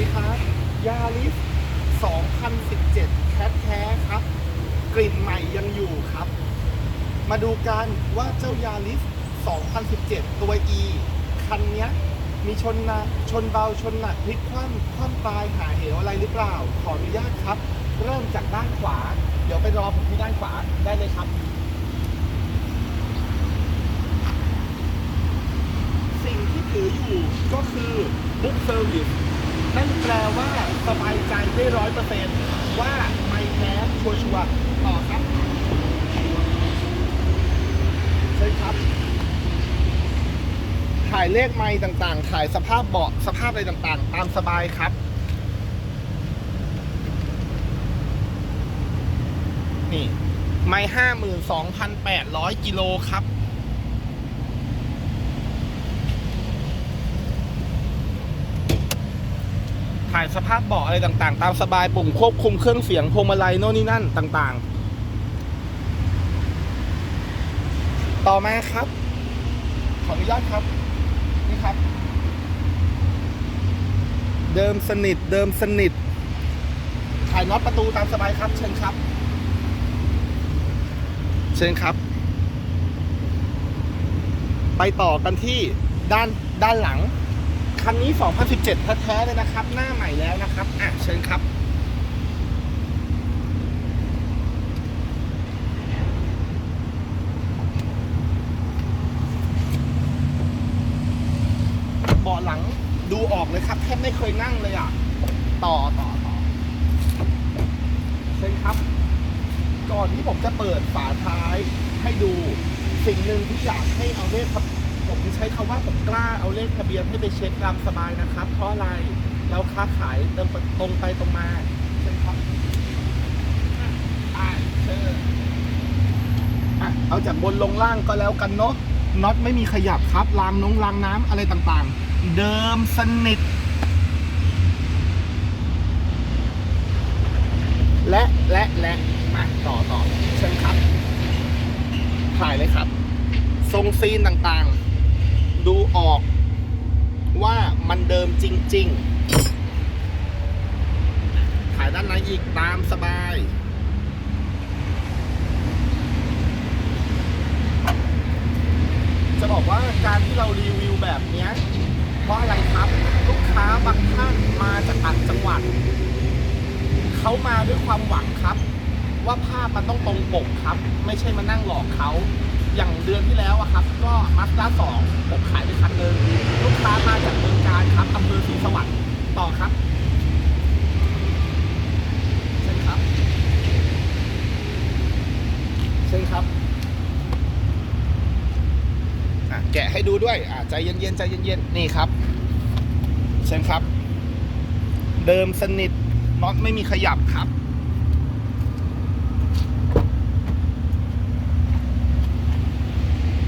ดีครับยาริส2017 แคทแท้ครับ กลิ่นใหม่ยังอยู่ครับ มาดูกันว่าเจ้ายาริส2017 ตัว E คันเนี้ยมีชนนะชนเบาชนหนักพลิกคว่ำคว่ำตายหาเหวอะไรหรือเปล่า ขออนุญาตครับ เริ่มจากด้านขวา เดี๋ยวไปรอผมที่ด้านขวาได้เลยครับ สิ่งที่ถืออยู่ก็คือบุ๊กเซอร์วิส นั่นแปลว่าสบายใจได้ร้อยเปอร์เซ็นต์ว่าไม่แพ้ชัวร์ต่อครับใช่ครับ ถ่ายเลขไม้ต่างๆ ถ่ายสภาพเบาะสภาพอะไรต่างๆ ตามสบายครับ นี่ ไม่ห้าหมื่นสองพันแปดร้อยกิโลครับายสภาพเบาะอะไรต่างๆ ตามสบายปุ่มควบคุมเครื่องเสียงพวงมาลัยโน่นนี่นั่นต่างๆ ต่อมาครับ ขออนุญาตครับ นี่ครับ เดิมสนิทเดิมสนิทถ่ายน็อตประตูตามสบายครับ เชิญครับ เชิญครับ ไปต่อกันที่ด้านด้านหลัง คันนี้ 2017 แท้ๆเลยนะครับ หน้าใหม่แล้วนะครับ อะ เชิญครับ เบาะหลังดูออกเลยครับ แทบไม่เคยนั่งเลยอะ ต่อต่อต่อเชิญครับ ก่อนที่ผมจะเปิดฝาท้ายให้ดู สิ่งหนึ่งที่อยากให้เอาเลขทะ ผมใช้คำว่าผมกล้าเอาเลขทะเบียนให้ไปเช็คตามสบายนะครับ เพราะอะไรเราค้าขายเดินตรงไปตรงมาเช่นครับอ่าเชิญอะเอาจากบนลงล่างก็แล้วกันเนาะน็อตไม่มีขยับครับรางน้องรางน้ำอะไรต่างๆ เดิมสนิท และและและมาต่อต่อเชิญครับ ถ่ายเลยครับ ทรงซีนต่างๆ ว่ามันเดิมจริงๆถ่ายด้านในอีกตามสบาย จะบอกว่าการที่เรารีวิวแบบนี้เพราะอะไรครับ ลูกค้าบางท่านมาจากต่างจังหวัด เขามาด้วยความหวังครับ ว่าภาพมันต้องตรงปกครับ ไม่ใช่มานั่งหลอกเขา อย่างเดือนที่แล้วอะครับ ก็มาสด้าสองผมขายไปคันหนึ่งลูกค้ามาจากเมืองการครับอำเภอศรีสวัสดิ์ต่อครับเชิญครับเชิญครับแกะให้ดูด้วยอะใจเย็นๆใจเย็นๆนี่ครับเชิญครับ เดิมสนิทน็อตไม่มีขยับครับ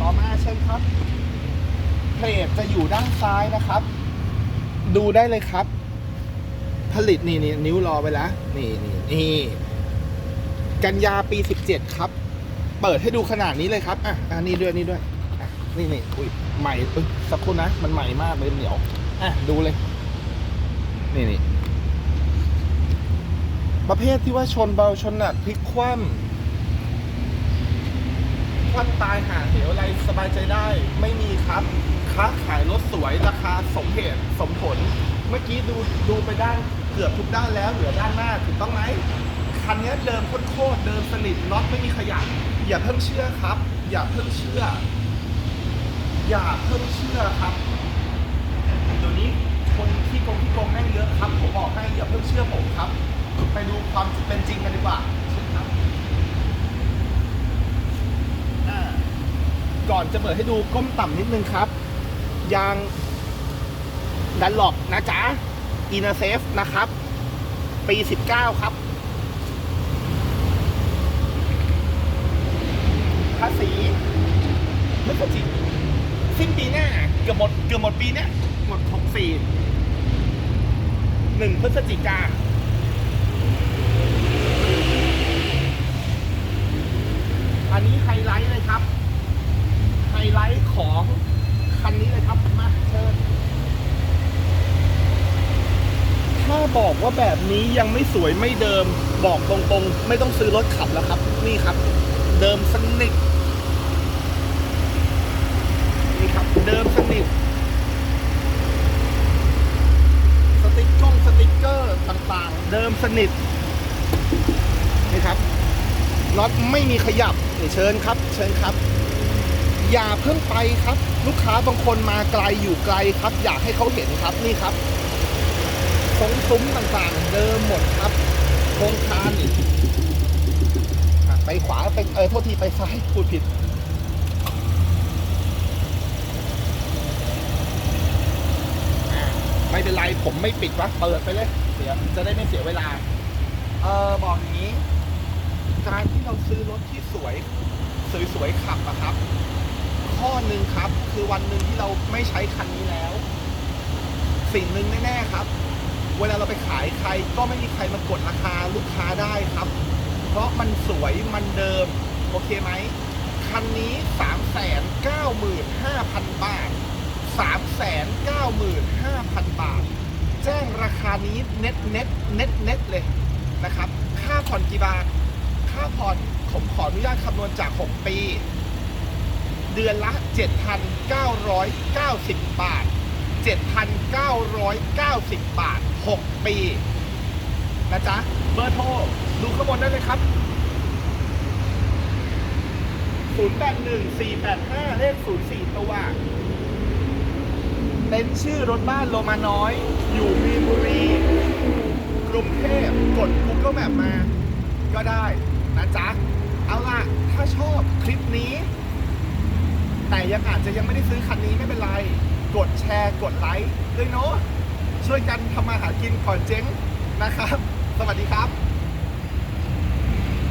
ต่อมาเชิญครับเพลทจะอยู่ ด้านซ้ายนะครับ ดูได้เลยครับ ผลิตนี่นี่นิ้วรอไปแล้วนี่นี่นี่กันยาปี 17 ครับ เปิดให้ดูขนาดนี้เลยครับ อะอันนี้ด้วยนี่ด้วยอะนี่นี่อุ้ยใหม่ปึ๊บสักครู่นะ มันใหม่มากเลยเหนียวอะดูเลย นี่นี่ประเภทที่ว่าชนเบาชนหนักพลิกคว่ำ คว่ำตายหาเหวอะไรสบายใจได้ ไม่มีครับค้าขายรถสวยราคาสมเหตุสมผล เมื่อกี้ดูดูไปด้านเกือบทุกด้านแล้วเหลือด้านหน้าถูกต้องไหมคันนี้เดิมโคตรเดิมสนิทน็อตไม่มีขยะอย่าเพิ่งเชื่อครับ อย่าเพิ่งเชื่อ อย่าเพิ่งเชื่อครับเดี๋ยวนี้คนที่โกงที่โกงแม่งเยอะครับ ผมบอกให้อย่าเพิ่งเชื่อผมครับ ไปดูความเป็นจริงกันดีกว่าเชิญครับอ่าก่ อนจะเปิดให้ดูก้มต่ำนิดนึงครับ ยางดันหลอกนะจ๊ะอินเซฟนะครับ ปี 19 ครับภาษีไม่พอจริงสิ้นปีหน้าเกือบหมดเกือบหมดปีเนี้ยหมดหกสี่หนึ่งพฤศจิกาอันนี้ไฮไลท์เลยครับ ไฮไลท์ของคันนี้เลยครับมาเชิญถ้าบอกว่าแบบนี้ยังไม่สวยไม่เดิมบอกตรงๆ ไม่ต้องซื้อรถขับแล้วครับ นี่ครับ เดิมสนิทนี่ครับ เดิมสนิทสติ๊กกงสติ๊กเกอร์ต่างๆ เดิมสนิทนี่ครับน็อตไม่มีขยับเชิญครับ เชิญครับ อย่าเพิ่งไปครับ ลูกค้าบางคนมาไกลอยู่ไกลครับ อยากให้เขาเห็นครับนี่ครับทงซุ้มต่างๆ เดิมหมดครับโครงคานไปขวาไปเออโทษทีไปซ้ายพูดผิดไม่เป็นไรผมไม่ปิดวะเปิดไปเลยเสียจะได้ไม่เสียเวลา เออบอกอย่างนี้ การที่เราซื้อรถที่สวย สวยๆขับอะครับ ข้อหนึ่งครับ คือวันหนึ่งที่เราไม่ใช้คันนี้แล้ว สิ่งหนึ่งแน่ๆครับ เวลาเราไปขายใครก็ไม่มีใครมากดราคาลูกค้าได้ครับ เพราะมันสวยมันเดิม โอเคไหมคันนี้3 9 5 0 0 0บาท3 9 5 0 0 0บาท แจ้งราคานี้เน็ตเน็ตเน็ตเน็ตเลยนะครับ ค่าผ่อนกี่บาท ค่าผ่อนผมขออนุญาตคำนวณจาก 6 ปี เดือนละ 7,990 บาท 7,990 บาท 6 ปี นะจ๊ะ เบอร์โทร ดูข้างบนได้เลยครับ 081485 เลข 04 ตัว เป็นชื่อรถบ้านโลมาน้อย อยู่มีนบุรี กรุงเทพ กด Google Map มา ก็ได้นะจ๊ะ เอาล่ะ ถ้าชอบ ยังอาจจะยังไม่ได้ซื้อคันนี้ไม่เป็นไร กดแชร์กดไลค์ด้วยเนาะช่วยกันทำมาหากินก่อนเจ๊งนะครับ สวัสดีครับ